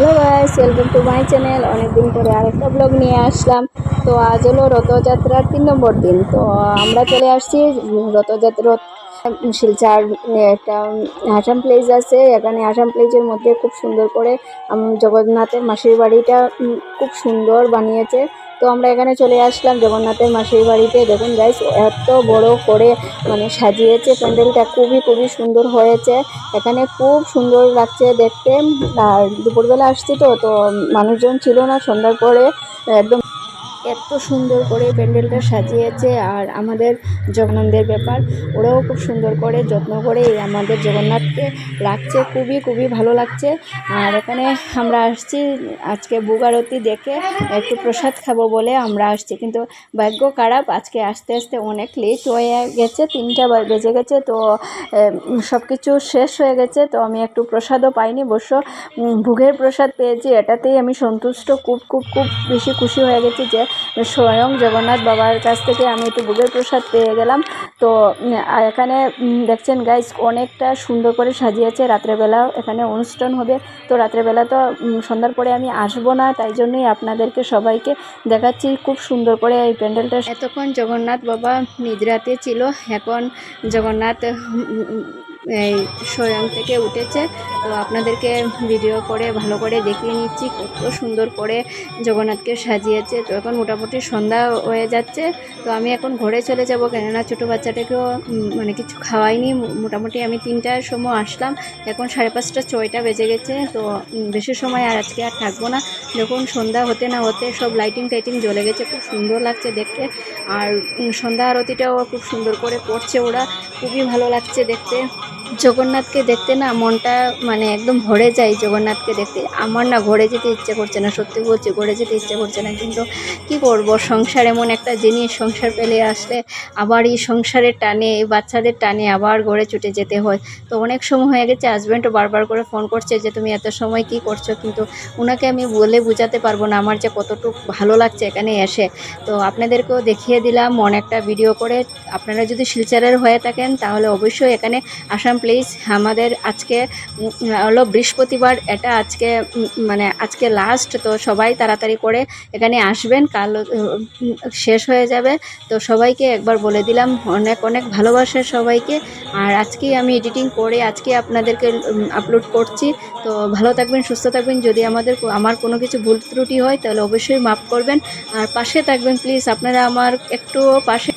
Hello guys welcome to my channel অনেকদিন পরে আরেকটা ব্লগ নিয়ে আসলাম। তো আজ হলো রথযাত্রার তিন নম্বর দিন। তো আমরা চলে আসছি রথযাত্রা শিলচার একটা আসাম প্লেস আছে। এখানে আসাম প্লেসের মধ্যে খুব সুন্দর করে জগন্নাথের মাসির বাড়িটা খুব সুন্দর বানিয়েছে। তো আমরা এখানে চলে আসলাম জগন্নাথের মাসির বাড়িতে। দেখুন গাইস এত বড় করে মানে সাজিয়েছে প্যান্ডেলটা, খুবই খুবই সুন্দর হয়েছে। এখানে খুব সুন্দর লাগছে দেখতে। আর দুপুরবেলা আসছি তো তো মানুষজন ছিল না সন্ধ্যার পরে, একদম এত সুন্দর করে প্যান্ডেলটা সাজিয়েছে আর আমাদের জগন্নাথের ব্যাপার। ওরাও খুব সুন্দর করে যত্ন করে আমাদের জগন্নাথকে রাখছে। খুবই খুবই ভালো লাগছে। আর এখানে আমরা আসছি আজকে বুক আরতি দেখে একটু প্রসাদ খাব বলে আমরা আসছি। কিন্তু ভাগ্য খারাপ আজকে আসতে আসতে অনেক লেট হয়ে গেছে তিনটা বেজে গেছে। তো সব কিছু শেষ হয়ে গেছে। তো আমি একটু প্রসাদও পাইনি। উম, ভোগের প্রসাদ পেয়েছি। এটাতেই আমি সন্তুষ্ট। খুব খুব খুব বেশি খুশি হয়ে গেছি যে স্বয়ং জগন্নাথ বাবার কাছ থেকে আমি একটু ভোগের প্রসাদ পেয়ে গেলাম। তো এখানে দেখছেন গাইস অনেকটা সুন্দর করে সাজিয়েছে। রাত্রেবেলা এখানে অনুষ্ঠান হবে। তো রাত্রেবেলা তো সন্ধ্যার পরে আমি আসব না, তাই জন্যই আপনাদেরকে সবাইকে দেখাচ্ছি খুব সুন্দর করে এই প্যান্ডেলটা। এতক্ষণ জগন্নাথ বাবা নিদ্রাতে ছিল, এখন জগন্নাথ এই স্বয়ং থেকে উঠেছে। তো আপনাদেরকে ভিডিও করে, ভালো করে দেখিয়ে নিচ্ছি, কত সুন্দর করে জগন্নাথকে সাজিয়েছে। তো এখন মোটামুটি সন্ধ্যা হয়ে যাচ্ছে। তো আমি এখন ঘরে চলে যাব, কেননা ছোটো বাচ্চাটাকেও মানে কিছু খাওয়াইনি। মোটামুটি আমি তিনটার সময় আসলাম। এখন সাড়ে পাঁচটা, ছয়টা বেজে গেছে। তো বেশি সময় আর আজকে আর থাকব না। দেখুন, সন্ধ্যা হতে না হতে সব লাইটিং টাইটিং জ্বলে গেছে। খুব সুন্দর লাগছে দেখতে। আর সন্ধ্যা আরতিটাও খুব সুন্দর করে করছে ওরা। খুবই ভালো লাগছে দেখতে। জগন্নাথকে দেখতে না মনটা মানে একদম ভরে যায় জগন্নাথকে দেখতে। আমার না ঘরে যেতে ইচ্ছে করছে না, সত্যি বলছি ঘরে যেতে ইচ্ছে করছে না। কিন্তু কি করব, সংসার এমন একটা জিনিস, সংসার পেলে আসলে আবার এই সংসারের টানে, এই বাচ্চাদের টানে আবার ঘরে ছুটে যেতে হয়। তো অনেক সময় হয়ে গেছে হাজব্যান্ডও বারবার করে ফোন করছে যে, তুমি এত সময় কি করছ? কিন্তু ওনাকে আমি বলে বোঝাতে পারব না, আমার যে কতটুকু ভালো লাগছে এখানে এসে। তো আপনাদেরকেও দেখিয়ে দিলাম, অনেকটা ভিডিও করে। আপনারা যদি শিলচরের হয়ে থাকেন, তাহলে অবশ্যই এখানে আসাম প্লেস আমাদের আজকে হলো বৃহস্পতিবার, এটা আজকে মানে আজকে লাস্ট তো সবাই তাড়াতাড়ি করে এখানে আসবেন। কাল শেষ হয়ে যাবে। তো সবাইকে একবার বলে দিলাম, অনেক অনেক ভালোবাসা সবাইকে। আর আজকেই আমি এডিটিং করে আজকে আপনাদেরকে আপলোড করছি। তো ভালো থাকবেন, সুস্থ থাকবেন। যদি আমাদের আমার কোনো কিছু ভুল ত্রুটি হয়, তাহলে অবশ্যই মাফ করবেন। আর পাশে থাকবেন প্লিজ আপনারা আমার একটু পাশে